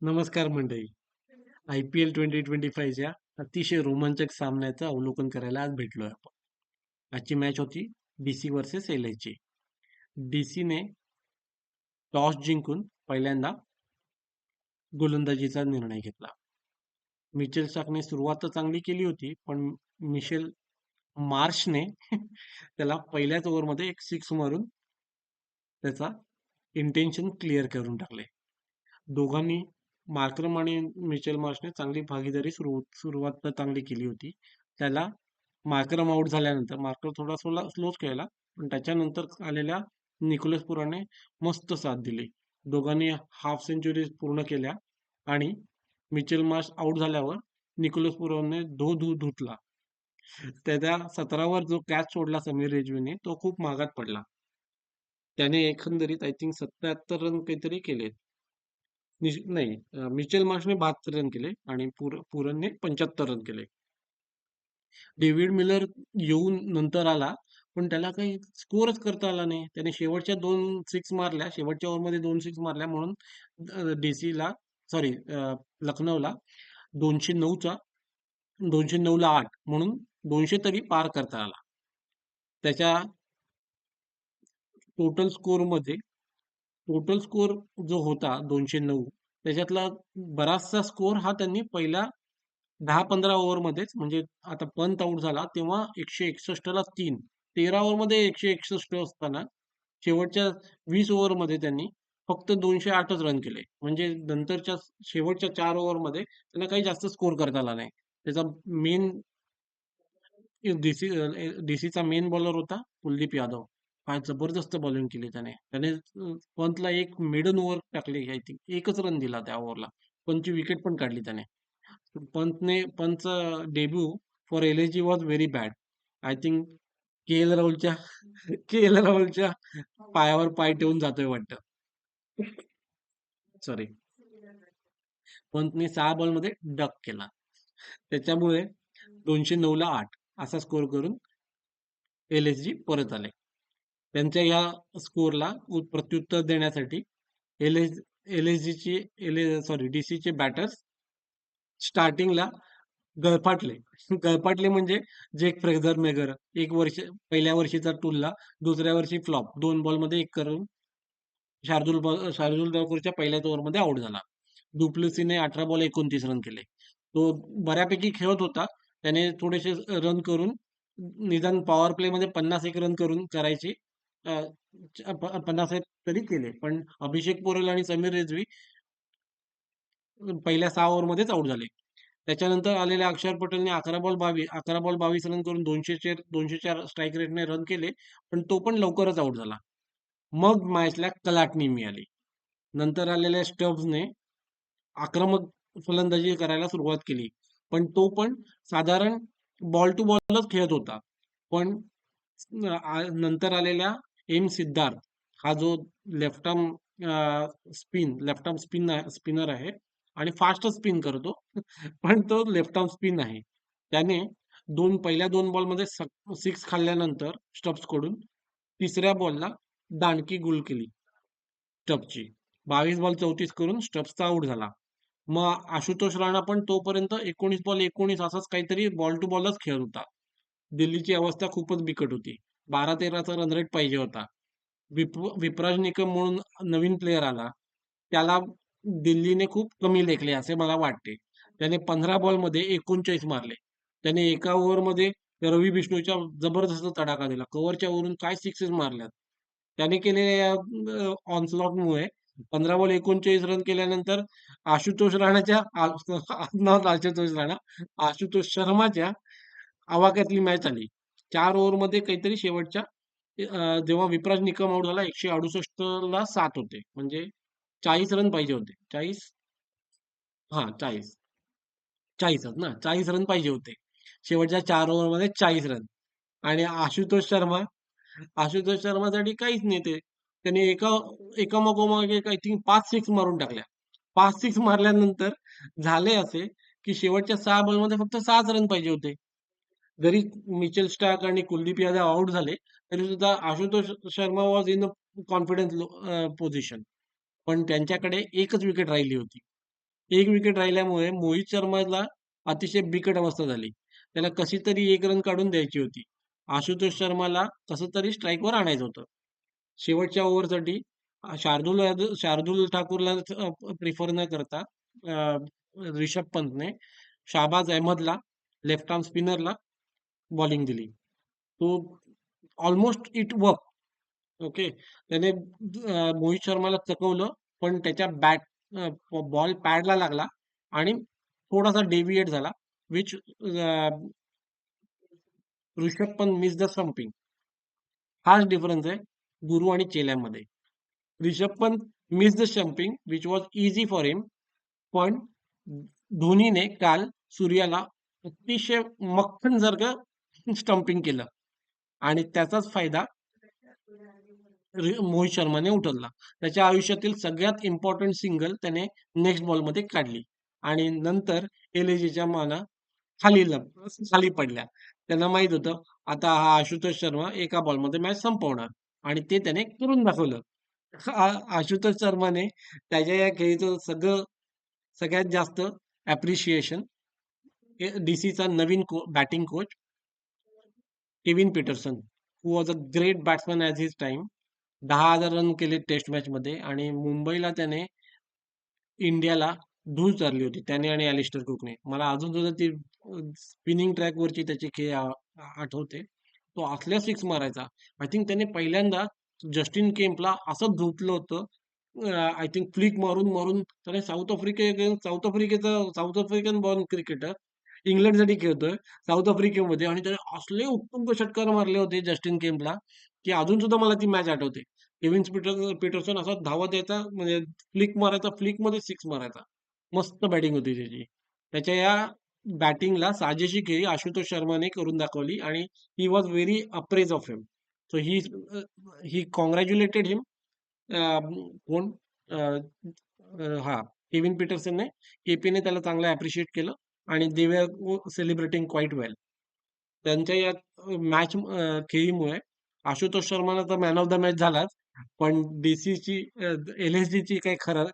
नमस्कार मंडळी. आय-पी-एल 2025च्या अतिशय रोमांचक सामन्याचं अवलोकन करायला आज भेटलो आहे आपण. आजची मॅच होती डी-सी वर्सेस एल-एसजी. डी-सीने टॉस जिंकून पहिल्यांदा गोलंदाजीचा निर्णय घेतला. मिचेल स्टार्कने सुरुवात तर चांगली केली होती, पण मिशेल मार्शने त्याला पहिल्याच ओव्हरमध्ये एक सिक्स मारून त्याचा इंटेन्शन क्लिअर करून टाकले. दोघांनी मार्क्रम आणि मिचेल मार्शने चांगली भागीदारी सुरू सुरुवात चांगली केली होती. त्याला मार्क्रम आउट झाल्यानंतर मार्कर थोडा स्लो स्लोच खेळला, पण त्याच्यानंतर आलेल्या निकोलस पुराने मस्त साथ दिली. दोघांनी हाफ सेंच्युरीज पूर्ण केल्या आणि मिचेल मार्श आउट झाल्यावर निकोलस पुरानने धो धू धुतला. त्याच्या 17 जो कॅच सोडला समीर रेजवीने तो खूप महागात पडला. त्याने एकंदरीत आय थिंक 77 रन काहीतरी केलेत. नाही मिचेल मार्शने 72 रन केले आणि पुर पुरनने 75 रन केले. डेव्हिड मिलर येऊन नंतर आला, पण त्याला काही स्कोरच करता आला नाही. त्याने शेवटच्या दोन सिक्स मारल्या, शेवटच्या ओव्हरमध्ये दोन सिक्स मारल्या म्हणून डीसीला सॉरी लखनौला दोनशे नऊचा दोनशे नऊला आठ म्हणून दोनशे तरी पार करता आला. त्याच्या टोटल स्कोरमध्ये टोटल स्कोर जो होता 209 त्याच्यातला बराचसा स्कोअर हा त्यांनी पहिल्या 10-15 ओव्हरमध्येच म्हणजे आता पंत आउट झाला तेव्हा एकशे एकसष्टला तीन तेरा ओव्हरमध्ये 161 असताना शेवटच्या वीस ओव्हरमध्ये त्यांनी फक्त 208च रन केले. म्हणजे नंतरच्या शेवटच्या चार ओव्हरमध्ये त्यांना काही जास्त स्कोर करता आला नाही. त्याचा मेन डीसी डीसीचा मेन बॉलर होता कुलदीप यादव. फार जबरदस्त बॉलिंग केली त्याने. त्याने पंतला एक मिडन ओव्हर टाकली आय थिंक. एकच रन दिला त्या ओव्हरला. पंतची विकेट पण काढली त्याने. पंतने पंतचा debut for LSG was very bad. I think KL राहुलच्या के-एल राहुलच्या पायावर पाय ठेवून जातोय वाटतं. सॉरी. पंतने सहा बॉलमध्ये डक केला. त्याच्यामुळे 209 ला आठ असा स्कोर करून एल-एस-जी परत आले. त्यांच्या ह्या स्कोरला प्रत्युत्तर देण्यासाठी एल-एस एल-एस-जीची एल सॉरी डीसीचे बॅटर्स स्टार्टिंगला गळफाटले. गळफाटले म्हणजे जेक फ्रेझर मेगर एक वर्ष पहिल्या वर्षीचा टुल्ला, दुसऱ्या वर्षी फ्लॉप. दोन बॉलमध्ये एक करून शार्दूल ब शार्दूल ठाकूरच्या पहिल्याच ओव्हरमध्ये आउट झाला. डुप्लुसीने अठरा बॉल 29 रन केले. तो बऱ्यापैकी खेळत होता. त्याने थोडेसे रन करून निदान पॉवर प्लेमध्ये 50 रन करून करायची पन्नास प 50 तरी केले. पण अभिषेक पोरेल आणि समीर रेजवी पहिल्या सहा ओव्हरमध्येच आउट झाले. त्याच्यानंतर आलेल्या अक्षर पटेलने 11 बॉल 22 11 बॉल 22 रन करून दोनशे चार दोनशे चार स्ट्राईक रेटने रन केले. पण तो पण लवकरच आउट झाला. मग मॅचला कलाटणी मिळाली. नंतर आलेल्या स्टब्सने आक्रमक फलंदाजी करायला सुरुवात केली. पण तो पण साधारण बॉल टू बॉलच खेळत होता. पण नंतर आलेल्या एम सिद्धार्थ हा जो left arm spin left arm spin spinner आहे आणि फास्ट स्पिन करतो. पण तो लेफ्ट आर्म स्पिन आहे. त्याने दोन पहिल्या दोन बॉलमध्ये सिक्स खाल्ल्यानंतर स्टब्सकडून तिसऱ्या बॉलला दांडकी गुल केली स्टब्सची. 22 बॉल 34 करून स्टब्सचा आउट झाला. मग आशुतोष राणा पण तोपर्यंत 19 बॉल एकोणीस असाच काहीतरी बॉल टू बॉलच खेळत होता. दिल्लीची अवस्था खूपच बिकट होती. बारा तेराचा रन रेट पाहिजे होता. विप निकम म्हणून नवीन प्लेयर आला. त्याला दिल्लीने खूप कमी लेखले असे मला वाटते. त्याने 15 बॉलमध्ये 39 मारले. त्याने एका ओव्हरमध्ये रवी विष्णूच्या जबरदस्त तडाखा दिला. कव्हरच्या वरून काय सिक्सेस मारल्यात. त्याने केलेल्या अ, ऑनस्लॉटमुळे 15 बॉल 39 रन केल्यानंतर आशुतोष राणाच्या आशुतोष राणा, आशुतोष शर्माच्या आवाक्यातली मॅच आली. चार ओव्हरमध्ये काहीतरी शेवटच्या जेव्हा विपराज निकम आउट झाला 168 ला सात होते. म्हणजे 40 रन पाहिजे होते. 40 हां, 40. 40च ना 40 रन पाहिजे होते. शेवटच्या चार ओव्हरमध्ये 40 रन आणि आशुतोष शर्मा आशुतोष शर्मासाठी काहीच नाही ते. त्याने एका एकामागोमाग एक आय थिंक 5-6 मारून टाकल्या. 5-6 मारल्यानंतर झाले असे, की शेवटच्या सहा बॉलमध्ये फक्त सहाच रन पाहिजे होते. जरी मिचेल स्टार्क आणि कुलदीप यादव आउट झाले, तरी सुद्धा Ashutosh Sharma was in a confidence low position. पण त्यांच्याकडे एकच विकेट राहिली होती. एक विकेट राहिल्यामुळे मोहित शर्माला अतिशय बिकट अवस्था झाली त्याला कशी तरी एक रन काढून द्यायची होती आशुतोष शर्माला कसं तरी स्ट्राईकवर आणायचं होतं शेवटच्या ओव्हरसाठी शार्दूल यादव शार्दूल ठाकूरला प्रिफर न करता रिषभ पंतने शाहबाज अहमदला लेफ्ट आर्म स्पिनरला बॉलिंग दिली. तो ऑलमोस्ट इट वर्क ओके त्याने मोहित शर्माला चकवलं पण त्याच्या बॅट बॉल पॅडला लागला आणि थोडासा डेव्हिएट झाला which Rishabh Pant miss the stumping हाच डिफरन्स आहे गुरु आणि चेल्यामध्ये. Rishabh Pant miss the stumping which was easy for him पण धोनीने काल सूर्याला अतिशय मक्खन का स्टम्पिंग केलं. आणि त्याचाच फायदा मोहित शर्माने उठवला. त्याच्या आयुष्यातील सगळ्यात इम्पॉर्टंट सिंगल त्याने नेक्स्ट बॉलमध्ये काढली. आणि नंतर एलएजीच्या माना खाली खाली पडल्या. त्यांना माहीत होतं आता हा आशुतोष शर्मा एका बॉलमध्ये मॅच संपवणार. आणि ते त्याने करून दाखवलं. आशुतोष शर्माने त्याच्या या खेळीचं सगळं सगळ्यात जास्त ॲप्रिशिएशन डीसीचा नवीन co batting coach Kevin Pietersen who was a great batsman as his time दहा हजार रन केले टेस्ट मॅचमध्ये आणि मुंबईला त्याने इंडियाला धूळ चारली होती त्याने आणि अलिस्टर कुकने मला अजून सुद्धा ती स्पिनिंग ट्रॅकवरची त्याची खेळ आठवते. तो असल्या सिक्स मारायचा. आय थिंक त्याने पहिल्यांदा जस्टिन केम्पला असं धुतलं होतं आय थिंक फ्लिक मारून मारून त्याने साऊथ आफ्रिके साऊथ आफ्रिकेचा साऊथ आफ्रिकन बॉर्न क्रिकेटर इंग्लंडसाठी खेळतोय साऊथ आफ्रिकेमध्ये. आणि त्याने असले उत्तम षटकार मारले होते जस्टिन केम्पला की अजून सुद्धा मला ती मॅच आठवते. केविन पीटर पीटरसन असा धावत द्यायचा म्हणजे फ्लिक मारायचा फ्लिकमध्ये सिक्स मारायचा. मस्त बॅटिंग होती त्याची. त्याच्या या बॅटिंगला साजेशी खेळी आशुतोष शर्माने करून दाखवली आणि he was very appraise of him so he he congratulated him कोण हा केविन पीटरसनने केपीने त्याला चांगलं अप्रिशिएट केलं. आणि दे सेलिब्रेटिंग क्वाईट वेल त्यांच्या या मॅच खेळीमुळे आशुतोष शर्माला तर मॅन ऑफ द मॅच झालाच. पण डीसीची एल एस ची काही खरं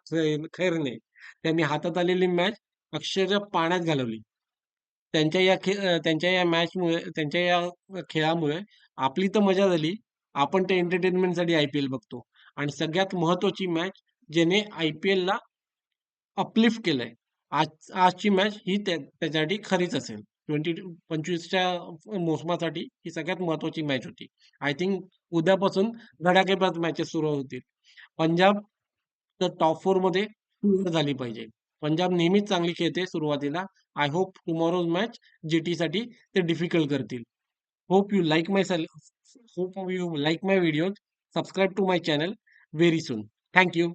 खैर नाही. त्यांनी हातात आलेली मॅच अक्षरशः पाण्यात घालवली. त्यांच्या या खे त्यांच्या या मॅचमुळे त्यांच्या या खेळामुळे आपली तर मजा झाली. आपण ते एंटरटेनमेंटसाठी आय पी एल बघतो. आणि सगळ्यात महत्वाची मॅच ज्याने आय पी एलला अपलिफ्ट केलंय. आज आजची मॅच ही त्या- त्याच्यासाठी खरीच असेल. ट्वेंटी पंचवीसच्या मोसमासाठी ही सगळ्यात महत्वाची मॅच होती. आय थिंक उद्यापासून धडाकेबाज मॅचेस सुरू होतील. पंजाब तर टॉप फोरमध्ये झाली पाहिजे. पंजाब नेहमीच चांगली खेळते सुरुवातीला. I hope tomorrow's match GT साठी ते डिफिकल्ट करतील. Hope you like my hope you like my video subscribe to my channel very soon thank you